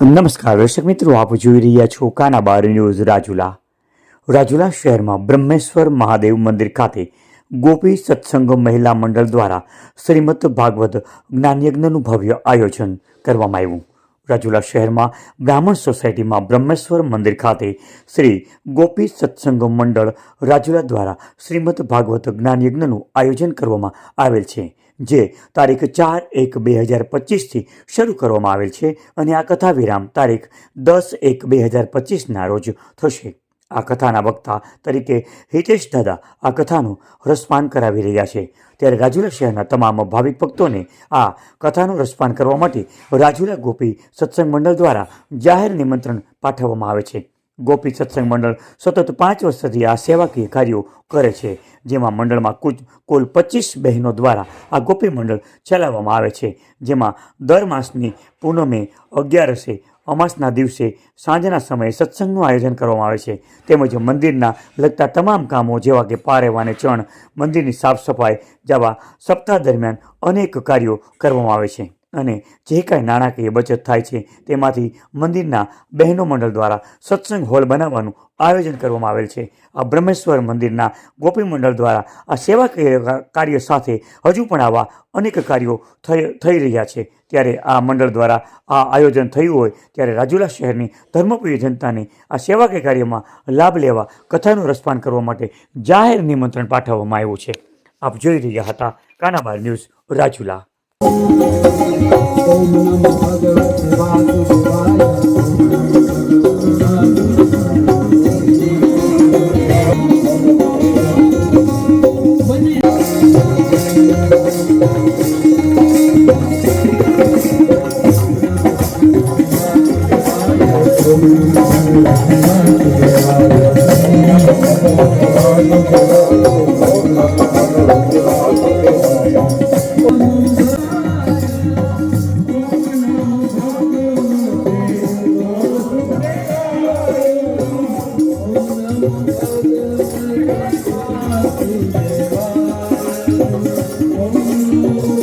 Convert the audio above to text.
નમસ્કાર, દર્શક મિત્રો, આપ જોઈ રહ્યા છો કાનાબાર ન્યૂઝ રાજુલા. રાજુલા શહેરમાં બ્રહ્મેશ્વર મહાદેવ મંદિર ખાતે ગોપી સત્સંગ મહિલા મંડળ દ્વારા શ્રીમદ ભાગવત જ્ઞાનયજ્ઞનું ભવ્ય આયોજન કરવામાં આવ્યું. રાજુલા શહેરમાં બ્રાહ્મણ સોસાયટીમાં બ્રહ્મેશ્વર મંદિર ખાતે શ્રી ગોપી સત્સંગ મંડળ રાજુલા દ્વારા શ્રીમદ ભાગવત જ્ઞાનયજ્ઞનું આયોજન કરવામાં આવેલ છે. જે તારીખ ચાર એક બે હજાર પચીસથી શરૂ કરવામાં આવેલ છે અને આ કથા વિરામ તારીખ દસ એક બે હજાર પચીસના રોજ થશે. આ કથાના વક્તા તરીકે હિતેશ દાદા આ કથાનું રસપાન કરાવી રહ્યા છે. ત્યારે રાજુલા શહેરના તમામ ભાવિક ભક્તોને આ કથાનું રસપાન કરવા માટે રાજુલા ગોપી સત્સંગ મંડળ દ્વારા જાહેર નિમંત્રણ પાઠવવામાં આવે છે. ગોપી સત્સંગ મંડળ સતત પાંચ વર્ષથી આ સેવાકીય કાર્યો કરે છે, જેમાં મંડળમાં કુલ કુલ પચીસ બહેનો દ્વારા આ ગોપી મંડળ ચલાવવામાં આવે છે, જેમાં દર માસની પૂનમે અગિયારસે અમાસના દિવસે સાંજના સમયે સત્સંગનું આયોજન કરવામાં આવે છે. તેમજ મંદિરના લગતા તમામ કામો જેવા કે પારેવાને ચણ, મંદિરની સાફ સફાઈ જેવા સપ્તાહ દરમિયાન અનેક કાર્યો કરવામાં આવે છે. અને જે કાંઈ નાણાકીય બચત થાય છે તેમાંથી મંદિરના બહેનો મંડળ દ્વારા સત્સંગ હોલ બનાવવાનું આયોજન કરવામાં આવેલ છે. આ બ્રહ્મેશ્વર મંદિરના ગોપી મંડળ દ્વારા આ સેવા કાર્ય સાથે હજુ પણ આવા અનેક કાર્યો થઈ રહ્યા છે. ત્યારે આ મંડળ દ્વારા આ આયોજન થયું હોય ત્યારે રાજુલા શહેરની ધર્મપ્રિય જનતાને આ સેવાકીય કાર્યમાં લાભ લેવા કથાનું રસપાન કરવા માટે જાહેર નિમંત્રણ પાઠવવામાં આવ્યું છે. આપ જોઈ રહ્યા હતા Kanabar news Rajula. Oh, Thank you.